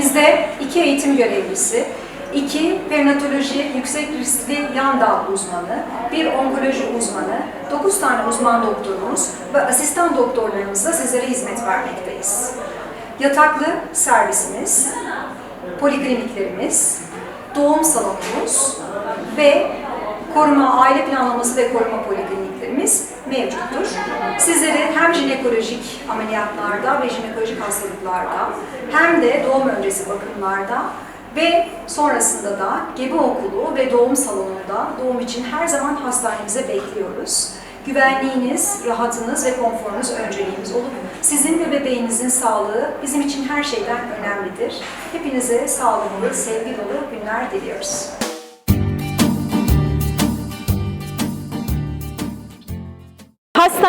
Hastanemizde iki eğitim görevlisi, iki perinatoloji yüksek riskli yan dal uzmanı, bir onkoloji uzmanı, 9 tane uzman doktorumuz ve asistan doktorlarımızla sizlere hizmet vermekteyiz. Yataklı servisimiz, polikliniklerimiz, doğum salonumuz ve koruma, aile planlaması ve koruma polikliniklerimiz mevcuttur. Sizlere hem jinekolojik ameliyatlarda ve jinekolojik hastalıklarda hem de doğum öncesi bakımlarda ve sonrasında da gebe okulu ve doğum salonunda doğum için her zaman hastanemize bekliyoruz. Güvenliğiniz, rahatınız ve konforunuz önceliğimiz olup sizin ve bebeğinizin sağlığı bizim için her şeyden önemlidir. Hepinize sağlıklı, sevgi dolu günler diliyoruz.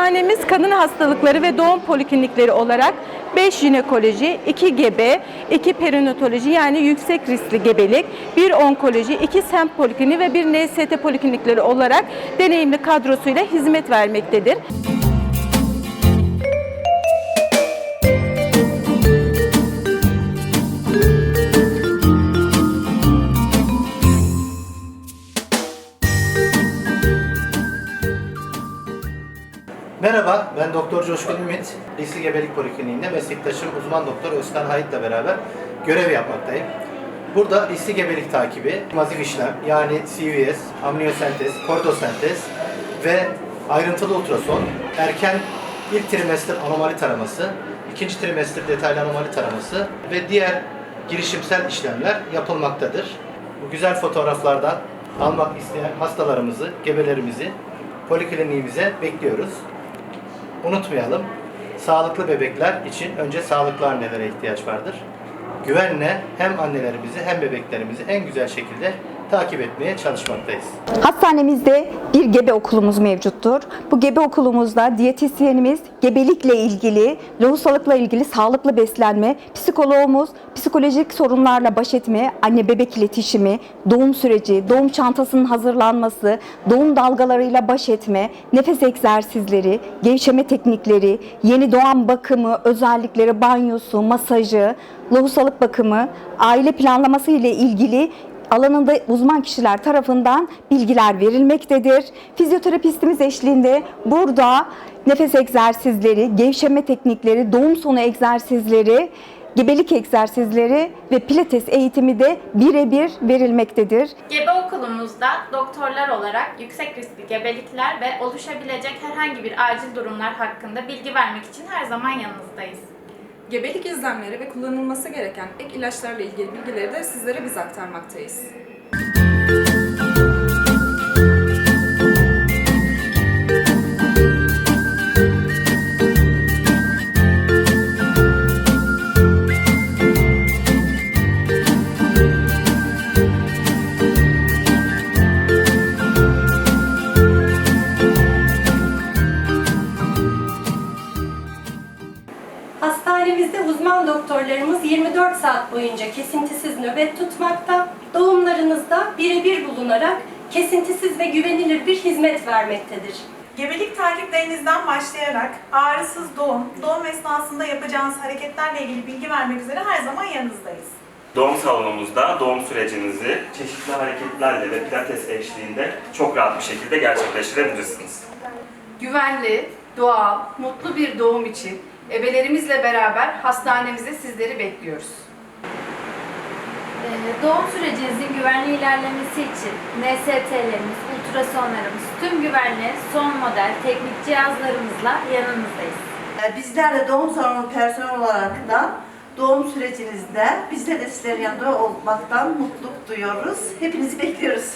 Hastanemiz kadın hastalıkları ve doğum poliklinikleri olarak 5 jinekoloji, 2 gebe, 2 perinatoloji yani yüksek riskli gebelik, 1 onkoloji, 2 semt polikliniği ve 1 NST poliklinikleri olarak deneyimli kadrosuyla hizmet vermektedir. Merhaba, ben Doktor Coşkun Ümit. Lisi Gebelik Polikliniğinde meslektaşım uzman doktor Özkan Hayit'le beraber görev yapmaktayım. Burada lisi gebelik takibi, mazif işlem yani CVS, amniyosentez, kordosentez ve ayrıntılı ultrason, erken ilk trimester anomali taraması, ikinci trimester detaylı anomali taraması ve diğer girişimsel işlemler yapılmaktadır. Bu güzel fotoğraflardan almak isteyen hastalarımızı, gebelerimizi polikliniğimize bekliyoruz. Unutmayalım, sağlıklı bebekler için önce sağlıklı annelere ihtiyaç vardır. Güvenle hem annelerimizi hem bebeklerimizi en güzel şekilde takip etmeye çalışmaktayız. Hastanemizde bir gebe okulumuz mevcuttur. Bu gebe okulumuzda diyetisyenimiz gebelikle ilgili, lohusalıkla ilgili sağlıklı beslenme, psikoloğumuz psikolojik sorunlarla baş etme, anne bebek iletişimi, doğum süreci, doğum çantasının hazırlanması, doğum dalgalarıyla baş etme, nefes egzersizleri, gevşeme teknikleri, yeni doğan bakımı, özellikleri banyosu, masajı, lohusalık bakımı, aile planlaması ile ilgili alanında uzman kişiler tarafından bilgiler verilmektedir. Fizyoterapistimiz eşliğinde burada nefes egzersizleri, gevşeme teknikleri, doğum sonu egzersizleri, gebelik egzersizleri ve pilates eğitimi de birebir verilmektedir. Gebe okulumuzda doktorlar olarak yüksek riskli gebelikler ve oluşabilecek herhangi bir acil durumlar hakkında bilgi vermek için her zaman yanınızdayız. Gebelik izlemleri ve kullanılması gereken ek ilaçlarla ilgili bilgileri de sizlere biz aktarmaktayız. Hastanemizde uzman doktorlarımız 24 saat boyunca kesintisiz nöbet tutmakta, doğumlarınızda birebir bulunarak kesintisiz ve güvenilir bir hizmet vermektedir. Gebelik takiplerinizden başlayarak ağrısız doğum, doğum esnasında yapacağınız hareketlerle ilgili bilgi vermek üzere her zaman yanınızdayız. Doğum salonumuzda doğum sürecinizi çeşitli hareketlerle ve pilates eşliğinde çok rahat bir şekilde gerçekleştirebilirsiniz. Güvenli, doğal, mutlu bir doğum için ebelerimizle beraber hastanemize sizleri bekliyoruz. Ee, Doğum sürecinizin güvenli ilerlemesi için NST'lerimiz, ultrasonlarımız, tüm güvenli son model teknik cihazlarımızla yanınızdayız. Bizler de doğum salonu personel olarak da doğum sürecinizde bizler de sizlerin yanında olmaktan mutluluk duyuyoruz. Hepinizi bekliyoruz.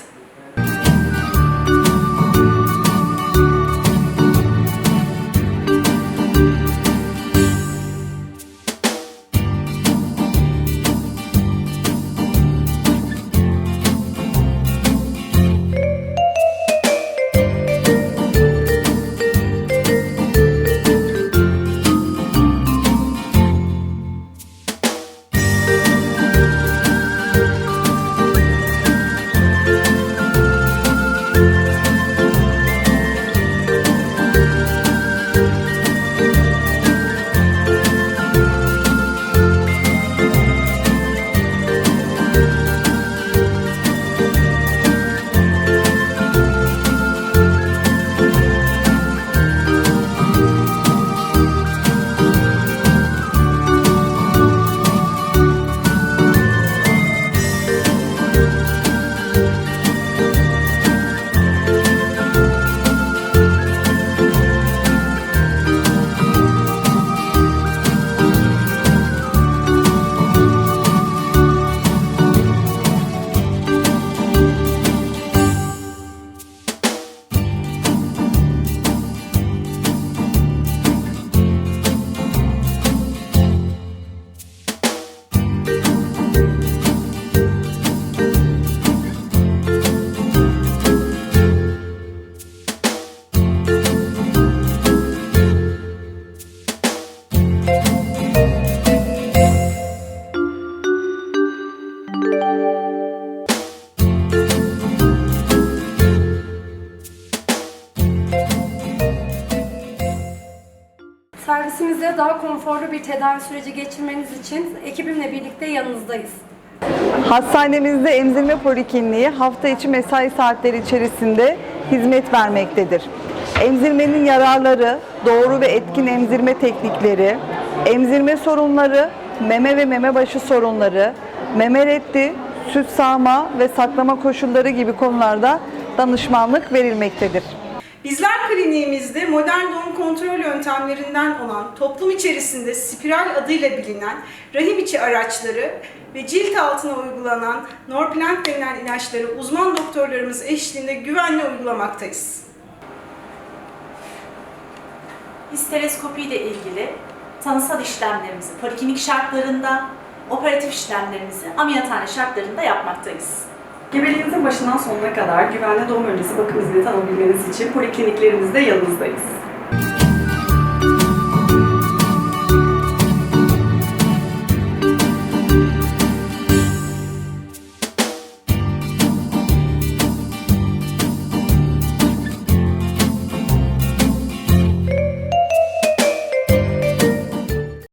Tensimizde daha konforlu bir tedavi süreci geçirmeniz için ekibimle birlikte yanınızdayız. Hastanemizde emzirme polikliniği hafta içi mesai saatleri içerisinde hizmet vermektedir. Emzirmenin yararları, doğru ve etkin emzirme teknikleri, emzirme sorunları, meme ve meme başı sorunları, meme reddi, süt sağma ve saklama koşulları gibi konularda danışmanlık verilmektedir. Bizler kliniğimizde modern doğum kontrol yöntemlerinden olan toplum içerisinde spiral adıyla bilinen rahim içi araçları ve cilt altına uygulanan Norplant denilen ilaçları uzman doktorlarımız eşliğinde güvenle uygulamaktayız. Histereskopi ile ilgili tanısal işlemlerimizi poliklinik şartlarında, operatif işlemlerimizi ameliyathane şartlarında yapmaktayız. Gebeliğinizin başından sonuna kadar güvenli doğum öncesi bakım hizmeti alabilmeniz için polikliniklerimizde yanınızdayız.